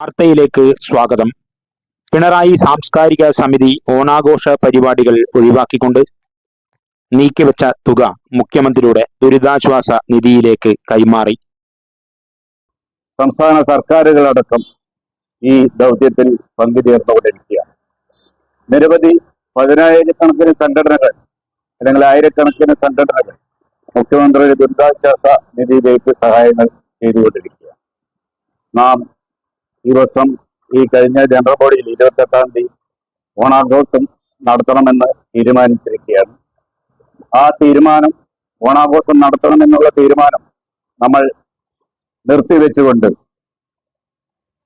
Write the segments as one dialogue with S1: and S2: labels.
S1: വാർത്തയിലേക്ക് സ്വാഗതം. പിണറായി സാംസ്കാരിക സമിതി ഓണാഘോഷ പരിപാടികൾ ഒഴിവാക്കിക്കൊണ്ട് നീക്കിവെച്ച തുക മുഖ്യമന്ത്രിയുടെ ദുരിതാശ്വാസ നിധിയിലേക്ക് കൈമാറി.
S2: സംസ്ഥാന സർക്കാരുകളടക്കം ഈ ദൗത്യത്തിൽ പങ്കുചേർന്നുകൊണ്ടിരിക്കുകയാണ് നിരവധി പതിനായിരക്കണക്കിന് സംഘടനകൾ അല്ലെങ്കിൽ ആയിരക്കണക്കിന് സംഘടനകൾ മുഖ്യമന്ത്രിയുടെ ദുരിതാശ്വാസ നിധിയിലേക്ക് സഹായങ്ങൾ ചെയ്തുകൊണ്ടിരിക്കുക നാം ഈ വർഷം ഈ കഴിഞ്ഞ ജനറൽ ബോഡിയിൽ ഇരുപത്തി എട്ടാം തീയതി ഓണാഘോഷം നടത്തണമെന്ന് തീരുമാനിച്ചിരിക്കുകയാണ്. ആ തീരുമാനം ഓണാഘോഷം നടത്തണമെന്നുള്ള തീരുമാനം നമ്മൾ നിർത്തിവെച്ചുകൊണ്ട്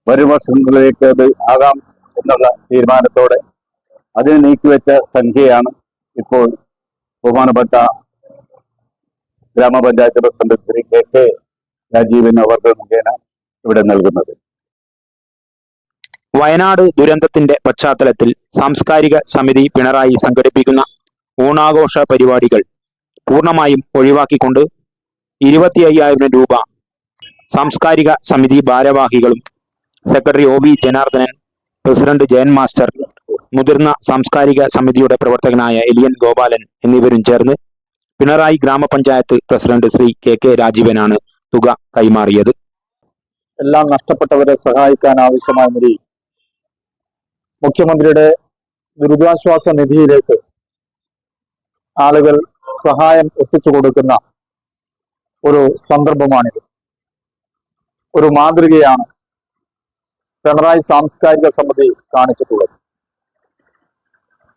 S2: വരും വർഷങ്ങളിലേക്ക് അത് ആകാം എന്നുള്ള തീരുമാനത്തോടെ അതിന് നീക്കിവെച്ച സംഖ്യയാണ് ഇപ്പോൾ ബഹുമാനപ്പെട്ട ഗ്രാമപഞ്ചായത്ത് president Shri K K Rajeevan അവർക്ക് മുഖേന ഇവിടെ നൽകുന്നത്.
S1: വയനാട് ദുരന്തത്തിന്റെ പശ്ചാത്തലത്തിൽ സാംസ്കാരിക സമിതി പിണറായി സംഘടിപ്പിക്കുന്ന ഓണാഘോഷ പരിപാടികൾ പൂർണമായും ഒഴിവാക്കിക്കൊണ്ട് ഇരുപത്തി അയ്യായിരം രൂപ സാംസ്കാരിക സമിതി ഭാരവാഹികളും secretary O B Janardhanan president Jayan master മുതിർന്ന സാംസ്കാരിക സമിതിയുടെ പ്രവർത്തകനായ എലിയൻ ഗോപാലൻ എന്നിവരും ചേർന്ന് പിണറായി ഗ്രാമപഞ്ചായത്ത് പ്രസിഡന്റ് ശ്രീ കെ കെ രാജീവനാണ് തുക കൈമാറിയത്.
S3: എല്ലാം നഷ്ടപ്പെട്ടവരെ സഹായിക്കാൻ ആവശ്യമായ നിലയിൽ മുഖ്യമന്ത്രിയുടെ ദുരിതാശ്വാസ നിധിയിലേക്ക് ആളുകൾ സഹായം എത്തിച്ചു കൊടുക്കുന്ന ഒരു സന്ദർഭമാണിത്. ഒരു മാതൃകയാണ് പിണറായി സാംസ്കാരിക സമിതി കാണിച്ചിട്ടുള്ളത്.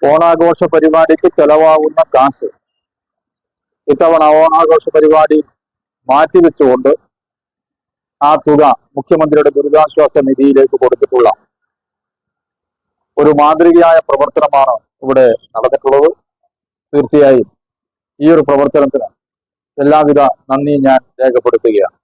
S3: ഓണാഘോഷ പരിപാടിക്ക് ചെലവാകുന്ന കാശ് ഇത്തവണ ഓണാഘോഷ പരിപാടി മാറ്റിവെച്ചുകൊണ്ട് ആ തുക മുഖ്യമന്ത്രിയുടെ ദുരിതാശ്വാസ നിധിയിലേക്ക് കൊടുത്തിട്ടുള്ള ഒരു മാതൃകയായ പ്രവർത്തനമാണ് ഇവിടെ നടന്നിട്ടുള്ളത്. തീർച്ചയായും ഈ ഒരു പ്രവർത്തനത്തിന് എല്ലാവിധ നന്ദി ഞാൻ രേഖപ്പെടുത്തുകയാണ്.